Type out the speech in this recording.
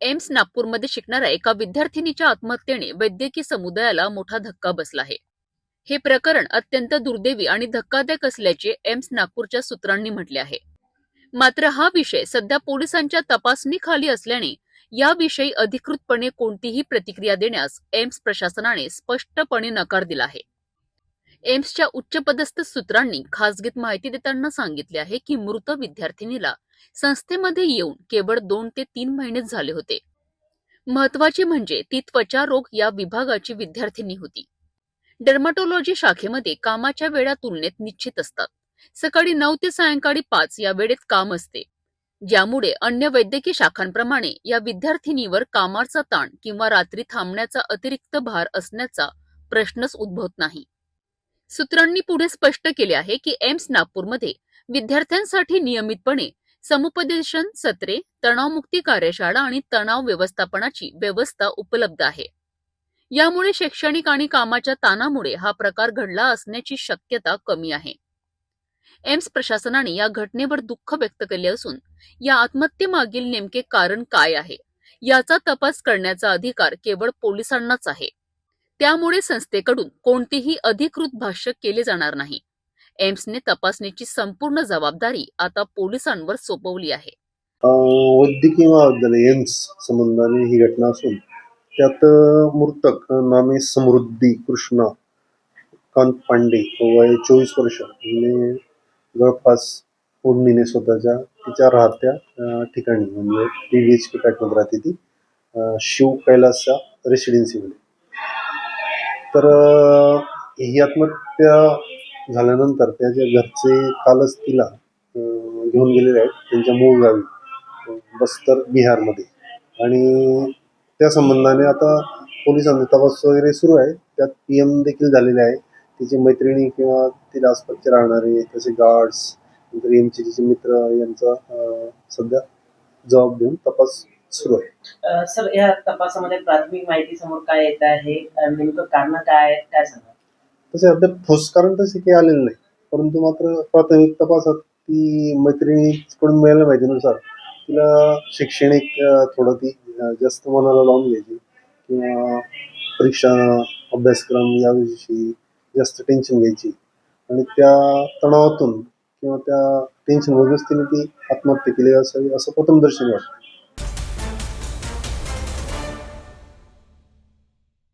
AIIMS नागपूरमध्ये शिकणाऱ्या एका विद्यार्थिनीच्या आत्महत्येने वैद्यकीय समुदायाला मोठा धक्का बसला आहे. हे प्रकरण अत्यंत दुर्दैवी आणि धक्कादायक असल्याचे एम्स नागपूरच्या सूत्रांनी म्हटले आहे. मात्र हा विषय सध्या पोलिसांच्या तपासणीखाली असल्याने याविषयी अधिकृतपणे कोणतीही प्रतिक्रिया देण्यास एम्स प्रशासनाने स्पष्टपणे नकार दिला आहे. एम्सच्या उच्चपदस्थ सूत्रांनी खासगीत माहिती देताना सांगितले आहे की मृत विद्यार्थिनीला संस्थेमध्ये येऊन केवळ दोन ते तीन महिनेच झाले होते. महत्त्वाचे म्हणजे ती त्वचा रोग या विभागाची विद्यार्थिनी होती. डर्माटोलॉजी शाखेमध्ये कामाच्या वेळा तुलनेत निश्चित असतात. सकाळी नऊ ते सायंकाळी पाच या वेळेत काम असते. ज्यामुळे अन्य वैद्यकीय शाखांप्रमाणे या विद्यार्थिनीवर कामाचा ताण किंवा रात्री थांबण्याचा अतिरिक्त भार असण्याचा प्रश्नच उद्भवत नाही. सूत्रांनी पुढे स्पष्ट केले आहे की एम्स नागपूरमध्ये विद्यार्थ्यांसाठी नियमितपणे समुपदेशन सत्रे तणावमुक्ती कार्यशाळा आणि तणाव व्यवस्थापनाची व्यवस्था उपलब्ध आहे. यामुळे शैक्षणिक आणि कामाच्या ताणामुळे हा प्रकार घडला असण्याची शक्यता कमी आहे. एम्स प्रशासनाने या घटनेवर दुःख व्यक्त केले असून या आत्महत्येमागील नेमके कारण काय आहे? याचा तपास करण्याचा अधिकार केवळ पोलिसांनाच आहे. त्यामुळे संस्थेकडून कोणतेही अधिकृत भाष्य केले जाणार नाही. एम्सने तपासणीची संपूर्ण जबाबदारी आता पोलिसांवर सोपवली आहे. वैद्यकीय महाविद्यालय एम्स संबंधाने ही घटना असून त्यात मृतक नामे समृद्धी कृष्णा कांत पांडे वय चोवीस वर्ष हिने जवळपास पूर्णीने स्वतःच्या तिच्या राहत्या ठिकाणी म्हणजे टी व्ही एच पी पॅटमध्ये राहते ती शिव कैलासच्या रेसिडेन्सीमध्ये तर ही आत्महत्या झाल्यानंतर त्याच्या घरचे कालच तिला घेऊन गेलेले आहेत त्यांच्या मूळ गावी बस्तर बिहारमध्ये. आणि त्या संबंधाने आता पोलिसांचा तपास वगैरे सुरू आहे. त्यात पी एम देखील झालेले आहे. तिची मैत्रिणी किंवा तिला आसपासचे राहणारे तसे गार्ड्स नंतर एमचे तिचे मित्र यांचा सध्या जबाब देऊन तपास सुरू आहे. सर या तपासामध्ये प्राथमिक माहिती समोर काय येत आहे? नेमकं कारण काय आहेत? काय सांगा तसे अद्याप ठोस कारण तसे काही आलेलं नाही. परंतु मात्र प्राथमिक तपासात ती मैत्रिणीकडून मिळालेल्या माहितीनुसार तिला शैक्षणिक थोडं ती जास्त मनाला लावून घ्यायची किंवा परीक्षा अभ्यासक्रम याविषयी जास्त टेन्शन घ्यायची. आणि त्या तणावातून किंवा त्या टेन्शनमधूनच तिने ती आत्महत्या केली असावी असं प्रथमदर्शनी वाटतं.